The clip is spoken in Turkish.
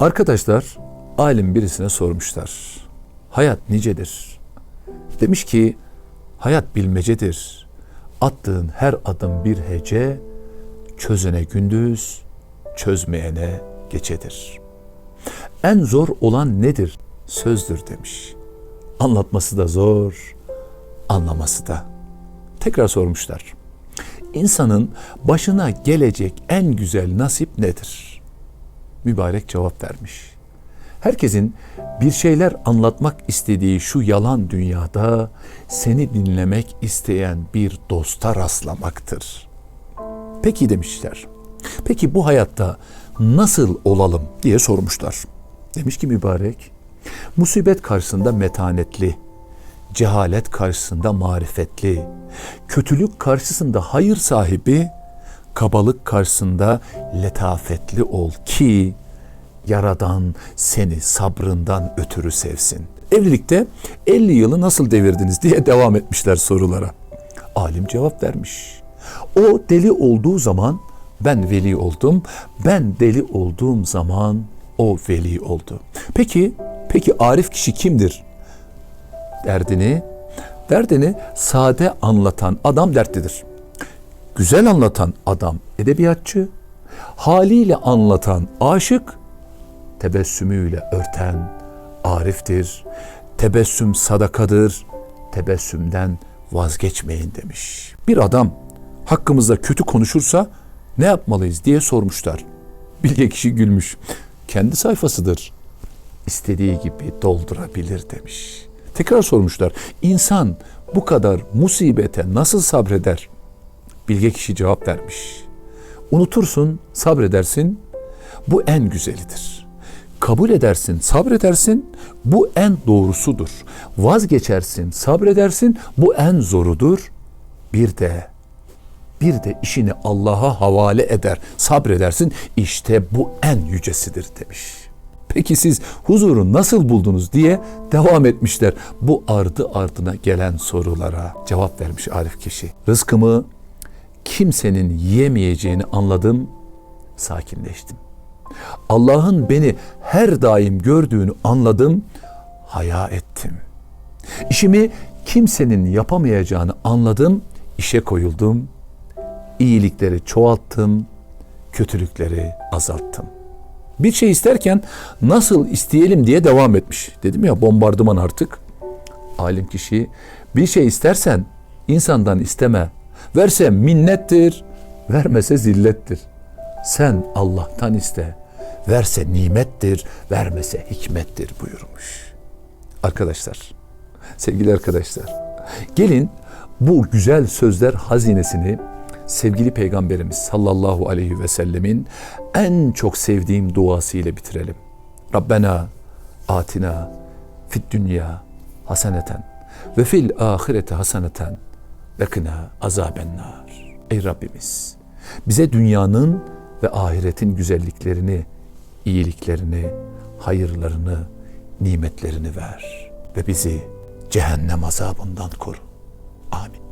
Arkadaşlar alim birisine sormuşlar. Hayat nicedir? Demiş ki hayat bilmecedir. Attığın her adım bir hece, çözene gündüz, çözmeyene gecedir. En zor olan nedir? Sözdür demiş. Anlatması da zor, anlaması da. Tekrar sormuşlar. İnsanın başına gelecek en güzel nasip nedir? Mübarek cevap vermiş. Herkesin bir şeyler anlatmak istediği şu yalan dünyada seni dinlemek isteyen bir dosta rastlamaktır. Peki demişler. Peki bu hayatta nasıl olalım diye sormuşlar. Demiş ki mübarek, musibet karşısında metanetli, cehalet karşısında marifetli, kötülük karşısında hayır sahibi, kabalık karşısında letafetli ol ki Yaradan seni sabrından ötürü sevsin. Evlilikte 50 yılı nasıl devirdiniz diye devam etmişler sorulara. Alim cevap vermiş. O deli olduğu zaman ben veli oldum. Ben deli olduğum zaman o veli oldu. Peki, peki arif kişi kimdir? Derdini, derdini sade anlatan adam dertlidir. Güzel anlatan adam edebiyatçı, haliyle anlatan aşık, tebessümüyle örten ariftir. Tebessüm sadakadır. Tebessümden vazgeçmeyin demiş. Bir adam hakkımızda kötü konuşursa ne yapmalıyız diye sormuşlar. Bilge kişi gülmüş. Kendi sayfasıdır. İstediği gibi doldurabilir demiş. Tekrar sormuşlar. İnsan bu kadar musibete nasıl sabreder? Bilge kişi cevap vermiş. Unutursun, sabredersin. Bu en güzelidir. Kabul edersin, sabredersin. Bu en doğrusudur. Vazgeçersin, sabredersin. Bu en zorudur. Bir de bir de işini Allah'a havale eder, sabredersin. İşte bu en yücesidir demiş. Peki siz huzuru nasıl buldunuz diye devam etmişler. Bu ardı ardına gelen sorulara cevap vermiş Arif kişi. Rızkımı kimsenin yiyemeyeceğini anladım, sakinleştim. Allah'ın beni her daim gördüğünü anladım, haya ettim. İşimi kimsenin yapamayacağını anladım, işe koyuldum, iyilikleri çoğalttım, kötülükleri azalttım. Bir şey isterken nasıl isteyelim diye devam etmiş. Dedim ya bombardıman artık. Alim kişi bir şey istersen insandan isteme. Verse minnettir, vermese zillettir. Sen Allah'tan iste. Verse nimettir, vermese hikmettir buyurmuş. Arkadaşlar, sevgili arkadaşlar, gelin bu güzel sözler hazinesini sevgili Peygamberimiz sallallahu aleyhi ve sellemin en çok sevdiğim duası ile bitirelim. Rabbena atina fid dünya haseneten ve fil ahirete haseneten ve kına azaben nar. Ey Rabbimiz bize dünyanın ve ahiretin güzelliklerini, iyiliklerini, hayırlarını, nimetlerini ver ve bizi cehennem azabından koru. Amin.